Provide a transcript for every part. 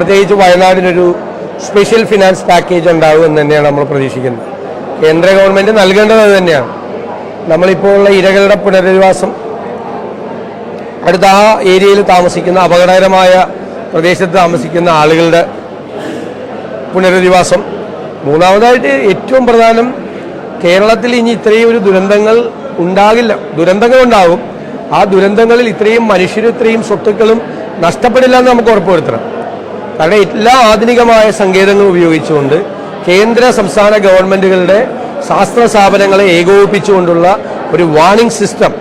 പ്രത്യേകിച്ച് വയനാടിനൊരു special finance package ഉണ്ടാവും എന്ന് തന്നെയാണ് നമ്മൾ പ്രതീക്ഷിക്കുന്നത്. കേന്ദ്ര ഗവൺമെന്റ് നൽകേണ്ടത് അത് തന്നെയാണ്. നമ്മളിപ്പോൾ ഉള്ള ഇരകളുടെ പുനരധിവാസം അടുത്ത ആ ഏരിയയിൽ താമസിക്കുന്ന അപകടകരമായ പ്രദേശത്ത് താമസിക്കുന്ന ആളുകളുടെ പുനരധിവാസം. മൂന്നാമതായിട്ട് ഏറ്റവും പ്രധാനം കേരളത്തിൽ ഇനി ഇത്രയും ഒരു ദുരന്തങ്ങൾ ഉണ്ടാകില്ല. ദുരന്തങ്ങൾ ഉണ്ടാവും. ആ ദുരന്തങ്ങളിൽ ഇത്രയും മനുഷ്യരും ഇത്രയും സ്വത്തുക്കളും നഷ്ടപ്പെടില്ല എന്ന് നമുക്ക് ഉറപ്പുവരുത്തണം. കാരണം എല്ലാ ആധുനികമായ സങ്കേതങ്ങളും ഉപയോഗിച്ചുകൊണ്ട് കേന്ദ്ര സംസ്ഥാന ഗവൺമെന്റുകളുടെ ശാസ്ത്ര സ്ഥാപനങ്ങളെ ഏകോപിപ്പിച്ചുകൊണ്ടുള്ള ഒരു വാണിംഗ് സിസ്റ്റം.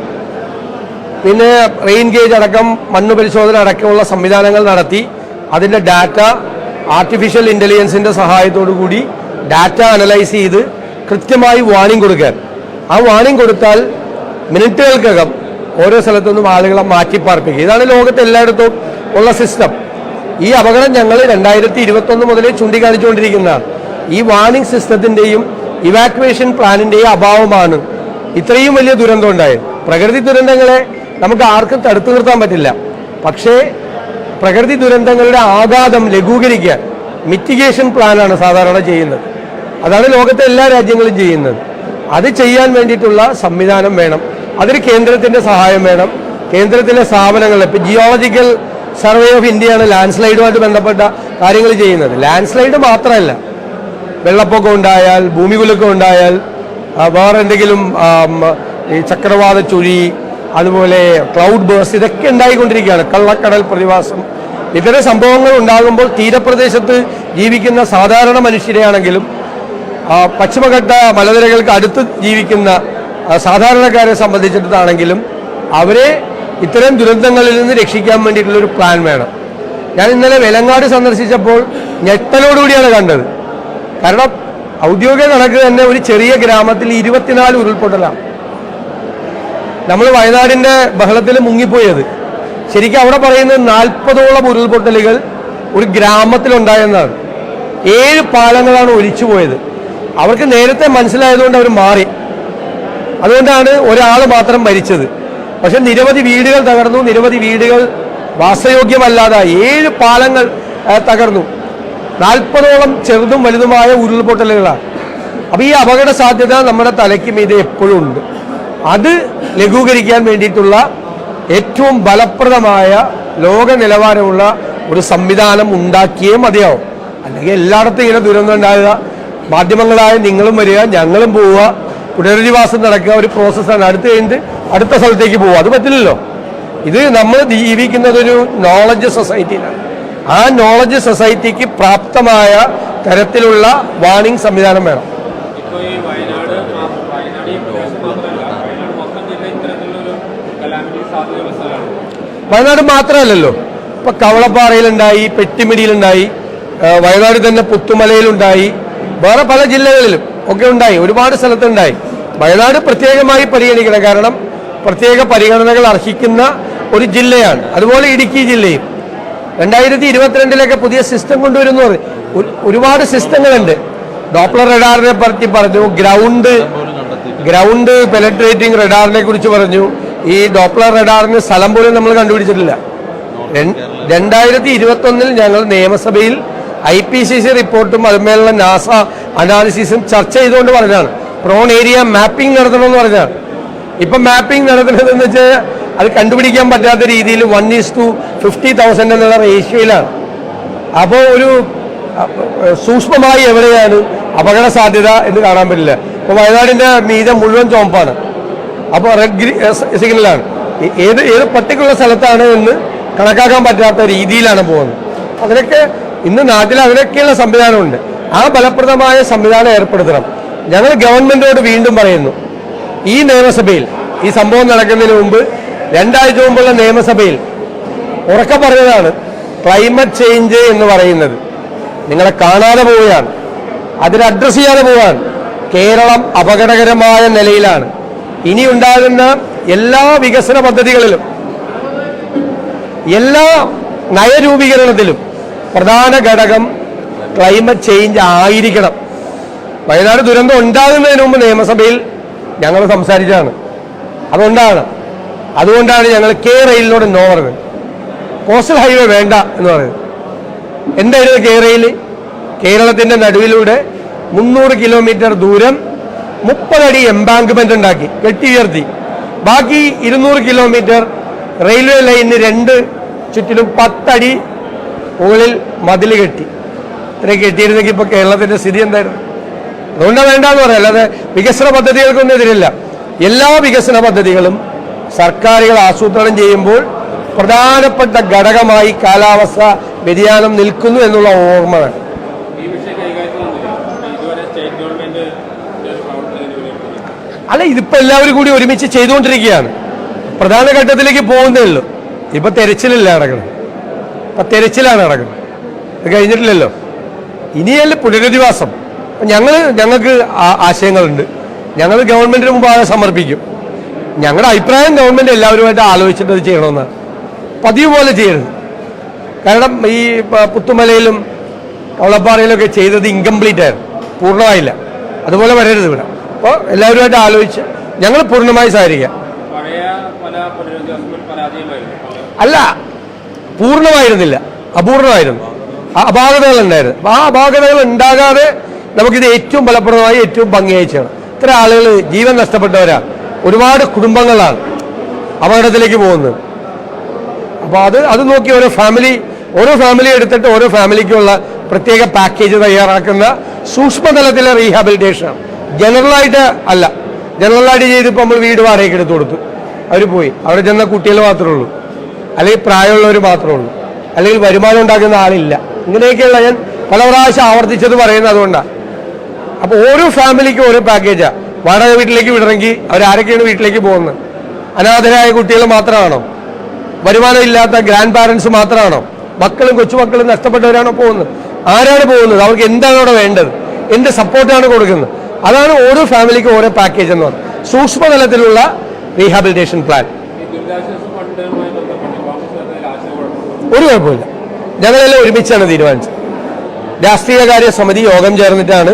പിന്നെ റെയിൻ ഗേജ് അടക്കം മണ്ണ് പരിശോധന അടക്കമുള്ള സംവിധാനങ്ങൾ നടത്തി അതിന്റെ ഡാറ്റ ആർട്ടിഫിഷ്യൽ ഇന്റലിജൻസിന്റെ സഹായത്തോടു കൂടി ഡാറ്റ അനലൈസ് ചെയ്ത് കൃത്യമായി വാണിംഗ് കൊടുക്കാൻ. ആ വാണിംഗ് കൊടുത്താൽ മിനിറ്റുകൾക്കകം ഓരോ സ്ഥലത്തുനിന്നും ആളുകളെ മാറ്റിപ്പാർപ്പിക്കുക ഇതാണ് ലോകത്ത് എല്ലായിടത്തും ഉള്ള സിസ്റ്റം. ഈ അപകടം ഞങ്ങൾ രണ്ടായിരത്തി ഇരുപത്തൊന്ന് മുതലേ ചൂണ്ടിക്കാണിച്ചുകൊണ്ടിരിക്കുന്നതാണ് ഈ വാർണിംഗ് സിസ്റ്റത്തിന്റെയും ഇവാക്വേഷൻ പ്ലാനിന്റെയും അഭാവമാണ് ഇത്രയും വലിയ ദുരന്തം ഉണ്ടായത്. പ്രകൃതി ദുരന്തങ്ങളെ നമുക്ക് ആർക്കും തടുത്തു നിർത്താൻ പറ്റില്ല. പക്ഷേ പ്രകൃതി ദുരന്തങ്ങളുടെ ആഘാതം ലഘൂകരിക്കാൻ മിറ്റിഗേഷൻ പ്ലാനാണ് സാധാരണ ചെയ്യുന്നത്. അതാണ് ലോകത്തെ എല്ലാ രാജ്യങ്ങളും ചെയ്യുന്നത്. അത് ചെയ്യാൻ വേണ്ടിയിട്ടുള്ള സംവിധാനം വേണം. അതിന് കേന്ദ്രത്തിന്റെ സഹായം വേണം. കേന്ദ്രത്തിലെ സ്ഥാപനങ്ങൾ ഇപ്പം ജിയോളജിക്കൽ സർവേ ഓഫ് ഇന്ത്യയാണ് ലാൻഡ് സ്ലൈഡുമായിട്ട് ബന്ധപ്പെട്ട കാര്യങ്ങൾ ചെയ്യുന്നത്. ലാൻഡ് സ്ലൈഡ് മാത്രമല്ല. വെള്ളപ്പൊക്കം ഉണ്ടായാൽ ഭൂമികുലുക്കം ഉണ്ടായാൽ വേറെ എന്തെങ്കിലും ഈ ചക്രവാത ചുഴി അതുപോലെ ക്ലൗഡ് ബേഴ്സ് ഇതൊക്കെ ഉണ്ടായിക്കൊണ്ടിരിക്കുകയാണ്. കള്ളക്കടൽ പ്രതിഭാസം. ഇത്തരം സംഭവങ്ങൾ ഉണ്ടാകുമ്പോൾ തീരപ്രദേശത്ത് ജീവിക്കുന്ന സാധാരണ മനുഷ്യരെയാണെങ്കിലും പശ്ചിമഘട്ട മലനിരകൾക്ക് അടുത്ത് ജീവിക്കുന്ന സാധാരണക്കാരെ സംബന്ധിച്ചിടത്താണെങ്കിലും അവരെ ഇത്തരം ദുരന്തങ്ങളിൽ നിന്ന് രക്ഷിക്കാൻ വേണ്ടിയിട്ടുള്ള ഒരു പ്ലാൻ വേണം. ഞാൻ ഇന്നലെ വെലങ്ങാട് സന്ദർശിച്ചപ്പോൾ ഞെട്ടലോടുകൂടിയാണ് കണ്ടത്. കാരണം ഔദ്യോഗിക കണക്ക് തന്നെ ഒരു ചെറിയ ഗ്രാമത്തിൽ ഇരുപത്തിനാല് ഉരുൾപൊട്ടലാണ്. നമ്മൾ വയനാടിന്റെ ബഹളത്തിൽ മുങ്ങിപ്പോയത്. ശരിക്കും അവിടെ പറയുന്നത് നാൽപ്പതോളം ഉരുൾപൊട്ടലുകൾ ഒരു ഗ്രാമത്തിലുണ്ടായെന്നാണ്. ഏഴ് പാലങ്ങളാണ് ഒലിച്ചു പോയത്. അവർക്ക് നേരത്തെ മനസ്സിലായതുകൊണ്ട് അവർ മാറി. അതുകൊണ്ടാണ് ഒരാൾ മാത്രം മരിച്ചത്. പക്ഷെ നിരവധി വീടുകൾ തകർന്നു നിരവധി വീടുകൾ വാസയോഗ്യമല്ലാതെ ഏഴ് പാലങ്ങൾ തകർന്നു. നാൽപ്പതോളം ചെറുതും വലുതുമായ ഉരുൾപൊട്ടലുകളാണ്. അപ്പോൾ ഈ അപകട സാധ്യത നമ്മുടെ തലയ്ക്ക് മീതെ എപ്പോഴും ഉണ്ട്. അത് ലഘൂകരിക്കാൻ വേണ്ടിയിട്ടുള്ള ഏറ്റവും ഫലപ്രദമായ ലോക നിലവാരമുള്ള ഒരു സംവിധാനം ഉണ്ടാക്കിയേ മതിയാവും. അല്ലെങ്കിൽ എല്ലായിടത്തും ഇങ്ങനെ ദുരന്തം ഉണ്ടാകുക. മാധ്യമങ്ങളായ നിങ്ങളും വരിക ഞങ്ങളും പോവുക. പുനരധിവാസം നടക്കുക. ഒരു പ്രോസസ്സാണ് അടുത്ത് കഴിഞ്ഞിട്ട് അടുത്ത സ്ഥലത്തേക്ക് പോകും അത് പറ്റില്ലല്ലോ. ഇത് നമ്മൾ ജീവിക്കുന്നതൊരു നോളജ് സൊസൈറ്റിയിലാണ് ആ നോളജ് സൊസൈറ്റിക്ക് പ്രാപ്തമായ തരത്തിലുള്ള വാണിംഗ് സംവിധാനം വേണം. വയനാട് മാത്രമല്ലല്ലോ. ഇപ്പൊ കവളപ്പാറയിലുണ്ടായി പെട്ടിമിടിയിലുണ്ടായി വയനാട് തന്നെ പുത്തുമലയിലുണ്ടായി വേറെ പല ജില്ലകളിലും ഒക്കെ ഉണ്ടായി. ഒരുപാട് സ്ഥലത്തുണ്ടായി. വയനാട് പ്രത്യേകമായി പരിഗണിക്കണം. കാരണം പ്രത്യേക പരിഗണനകൾ അർഹിക്കുന്ന ഒരു ജില്ലയാണ്. അതുപോലെ ഇടുക്കി ജില്ലയും. രണ്ടായിരത്തി ഇരുപത്തിരണ്ടിലൊക്കെ പുതിയ സിസ്റ്റം കൊണ്ടുവരുന്നു ഒരുപാട് സിസ്റ്റങ്ങളുണ്ട് ഡോപ്ലർ റഡാറിനെ പറ്റി പറഞ്ഞു ഗ്രൗണ്ട് ഗ്രൗണ്ട് പെലട്രേറ്റിംഗ് റഡാറിനെ കുറിച്ച് പറഞ്ഞു. ഈ ഡോപ്ലർ റഡാറിന് സ്ഥലം പോലും നമ്മൾ കണ്ടുപിടിച്ചിട്ടില്ല. രണ്ടായിരത്തി ഇരുപത്തൊന്നിൽ ഞങ്ങൾ നിയമസഭയിൽ ഐ പി സി സി റിപ്പോർട്ടും അതുമേലുള്ള നാസ അനാലിസിസും ചർച്ച ചെയ്തുകൊണ്ട് പറഞ്ഞാണ് പ്രോൺ ഏരിയ മാപ്പിംഗ് നടത്തണമെന്ന് പറഞ്ഞാണ് ഇപ്പം മാപ്പിംഗ് നടത്തുന്നതെന്ന് വെച്ചാൽ അത് കണ്ടുപിടിക്കാൻ പറ്റാത്ത രീതിയിൽ one is to fifty thousand എന്നുള്ള റേഷ്യോയിലാണ് അപ്പോൾ ഒരു സൂക്ഷ്മമായി എവിടെയാണ് അപകട സാധ്യത എന്ന് കാണാൻ പറ്റില്ല. ഇപ്പോൾ വയനാടിന്റെ മീതെ മുഴുവൻ ചോമ്പാണ് അപ്പോൾ റെഡ് ഗ്രീ സിഗ്നലാണ് ഏത് ഏത് പർട്ടിക്കുലർ സ്ഥലത്താണ് എന്ന് കണക്കാക്കാൻ പറ്റാത്ത രീതിയിലാണ് പോകുന്നത്. അതിനൊക്കെ ഇന്ന് നാട്ടിൽ അതിനൊക്കെയുള്ള സംവിധാനമുണ്ട്. ആ ഫലപ്രദമായ സംവിധാനം ഏർപ്പെടുത്തണം. ഞങ്ങൾ ഗവൺമെന്റോട് വീണ്ടും പറയുന്നു. ഈ നിയമസഭയിൽ ഈ സംഭവം നടക്കുന്നതിന് മുമ്പ് രണ്ടാഴ്ച മുമ്പുള്ള നിയമസഭയിൽ ഉറക്കെ പറഞ്ഞതാണ് ക്ലൈമറ്റ് ചേഞ്ച് എന്ന് പറയുന്നത്. നിങ്ങളെ കാണാതെ പോവുകയാണ്. അതിന് അഡ്രസ്സ് ചെയ്യാതെ പോവുകയാണ്. കേരളം അപകടകരമായ നിലയിലാണ്. ഇനി ഉണ്ടാകുന്ന എല്ലാ വികസന പദ്ധതികളിലും എല്ലാ നയരൂപീകരണത്തിലും പ്രധാന ഘടകം ക്ലൈമറ്റ് ചേഞ്ച് ആയിരിക്കണം. വയനാട് ദുരന്തം ഉണ്ടാകുന്നതിന് മുമ്പ് നിയമസഭയിൽ ഞങ്ങൾ സംസാരിച്ചതാണ്. അതുകൊണ്ടാണ്. അതുകൊണ്ടാണ് ഞങ്ങൾ കെ റെയിലിനോട് നോ പറഞ്ഞത്. കോസ്റ്റൽ ഹൈവേ വേണ്ട എന്ന് പറയുന്നത് എന്തായിരുന്നു കെ റെയിൽ കേരളത്തിന്റെ നടുവിലൂടെ മുന്നൂറ് കിലോമീറ്റർ ദൂരം മുപ്പതടി എംബാങ്ക്മെന്റ് ഉണ്ടാക്കി കെട്ടി ഉയർത്തി. ബാക്കി ഇരുന്നൂറ് കിലോമീറ്റർ റെയിൽവേ ലൈനിന് രണ്ട് ചുറ്റിലും പത്തടി മുകളിൽ മതിൽ കെട്ടി. ഇത്രയും കെട്ടിയിരുന്നെങ്കിൽ ഇപ്പോൾ കേരളത്തിന്റെ സ്ഥിതി എന്തായിരുന്നു? അതുകൊണ്ടാണ് വേണ്ടെന്ന് പറയാം. അല്ലാതെ വികസന പദ്ധതികൾക്കൊന്നും എതിരില്ല. എല്ലാ വികസന പദ്ധതികളും സർക്കാരുകൾ ആസൂത്രണം ചെയ്യുമ്പോൾ പ്രധാനപ്പെട്ട ഘടകമായി കാലാവസ്ഥ വ്യതിയാനം നിൽക്കുന്നു എന്നുള്ള ഓർമ്മ വേണം. അല്ല ഇതിപ്പോ എല്ലാവരും കൂടി ഒരുമിച്ച് ചെയ്തുകൊണ്ടിരിക്കുകയാണ്. പ്രധാന ഘട്ടത്തിലേക്ക് പോകുന്നേ ഉള്ളൂ. ഇപ്പൊ തെരച്ചിലല്ല നടക്കുന്നത്? ഇപ്പൊ തെരച്ചിലാണ് നടക്കുന്നത്. അത് കഴിഞ്ഞിട്ടില്ലല്ലോ. ഇനിയല്ല പുനരധിവാസം. ഞങ്ങൾ ഞങ്ങൾക്ക് ആശയങ്ങളുണ്ട്. ഞങ്ങൾ ഗവൺമെന്റിന് മുമ്പാകെ സമർപ്പിക്കും. ഞങ്ങളുടെ അഭിപ്രായം ഗവൺമെന്റ് എല്ലാവരുമായിട്ട് ആലോചിച്ചിട്ട് അത് ചെയ്യണമെന്നാണ് പതിവ് പോലെ ചെയ്യരുത്. കാരണം ഈ പുത്തുമലയിലും കവളപ്പാറയിലൊക്കെ ചെയ്തത് ഇൻകംപ്ലീറ്റ് ആയിരുന്നു. പൂർണമായില്ല. അതുപോലെ വരരുത് ഇവിടെ. അപ്പോൾ എല്ലാവരുമായിട്ട് ആലോചിച്ച് ഞങ്ങൾ പൂർണമായി സഹകരിക്കാം. അല്ല പൂർണമായിരുന്നില്ല. അപൂർണമായിരുന്നു. അപാകതകൾ ഉണ്ടായിരുന്നു ആ അപാകതകൾ ഉണ്ടാകാതെ നമുക്കിത് ഏറ്റവും ഫലപ്രദമായി ഏറ്റവും ഭംഗിയായി ചെയ്യണം. ഇത്ര ആളുകൾ ജീവൻ നഷ്ടപ്പെട്ടവരാ. ഒരുപാട് കുടുംബങ്ങളാണ് അപകടത്തിലേക്ക് പോകുന്നത്. അപ്പോൾ അത് അത് നോക്കി ഓരോ ഫാമിലി ഓരോ ഫാമിലി എടുത്തിട്ട് ഓരോ ഫാമിലിക്കുള്ള പ്രത്യേക പാക്കേജ് തയ്യാറാക്കുന്ന സൂക്ഷ്മതലത്തിലെ റീഹാബിലിറ്റേഷനാണ് ജനറലായിട്ട് അല്ല. ജനറലായിട്ട് ചെയ്തിപ്പോൾ നമ്മൾ വീട് വാടകയ്ക്ക് എടുത്തു കൊടുത്തു. അവർ പോയി. അവിടെ ചെന്ന കുട്ടികൾ മാത്രമേ ഉള്ളൂ. അല്ലെങ്കിൽ പ്രായമുള്ളവർ മാത്രമേ ഉള്ളൂ. അല്ലെങ്കിൽ വരുമാനം ഉണ്ടാക്കുന്ന ആളില്ല. ഇങ്ങനെയൊക്കെയുള്ള ഞാൻ പല പ്രാവശ്യം ആവർത്തിച്ചത് പറയുന്നത് അതുകൊണ്ടാണ് അപ്പോൾ ഓരോ ഫാമിലിക്കും ഓരോ പാക്കേജാണ് വാടക വീട്ടിലേക്ക് വിടണമെങ്കിൽ അവരാരൊക്കെയാണ് വീട്ടിലേക്ക് പോകുന്നത്? അനാഥരായ കുട്ടികൾ മാത്രമാണോ? വരുമാനം ഇല്ലാത്ത ഗ്രാൻഡ് പാരൻസ് മാത്രമാണോ? മക്കളും കൊച്ചുമക്കളും നഷ്ടപ്പെട്ടവരാണോ പോകുന്നത്? ആരാണ് പോകുന്നത്? അവർക്ക് എന്താണ് അവിടെ വേണ്ടത്? എന്ത് സപ്പോർട്ടാണ് കൊടുക്കുന്നത്? അതാണ് ഓരോ ഫാമിലിക്കും ഓരോ പാക്കേജ് എന്ന് പറയുന്നത്. സൂക്ഷ്മതലത്തിലുള്ള റീഹാബിലിറ്റേഷൻ പ്ലാൻ ഒരു കുഴപ്പമില്ല. ഞങ്ങളെല്ലാം ഒരുമിച്ചാണ് തീരുമാനിച്ചത്. രാഷ്ട്രീയകാര്യ സമിതി യോഗം ചേർന്നിട്ടാണ്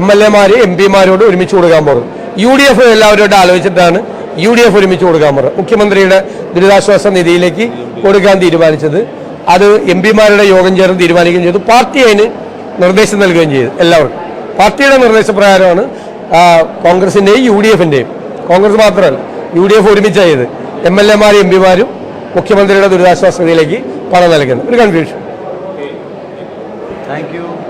എം എൽ എമാര് എം പിമാരോട് ഒരുമിച്ച് കൊടുക്കാൻ പോകും യു ഡി എഫ് എല്ലാവരോട് ആലോചിച്ചിട്ടാണ് യു ഡി എഫ് ഒരുമിച്ച് കൊടുക്കാൻ പോകുന്നത് മുഖ്യമന്ത്രിയുടെ ദുരിതാശ്വാസ നിധിയിലേക്ക് കൊടുക്കാൻ തീരുമാനിച്ചത്. അത് എം പിമാരുടെ യോഗം ചേർന്ന് തീരുമാനിക്കുകയും ചെയ്തു. പാർട്ടി അതിന് നിർദ്ദേശം നൽകുകയും ചെയ്തു എല്ലാവർക്കും. പാർട്ടിയുടെ നിർദ്ദേശപ്രകാരമാണ് കോൺഗ്രസിന്റെയും യു ഡി എഫിന്റെയും കോൺഗ്രസ് മാത്രമല്ല യു ഡി എഫ് ഒരുമിച്ചായത് എം എൽ എമാരും എം പിമാരും മുഖ്യമന്ത്രിയുടെ ദുരിതാശ്വാസ നിധിയിലേക്ക് പണം നൽകുന്നത്. ഒരു കൺഫ്യൂഷൻ താങ്ക് യു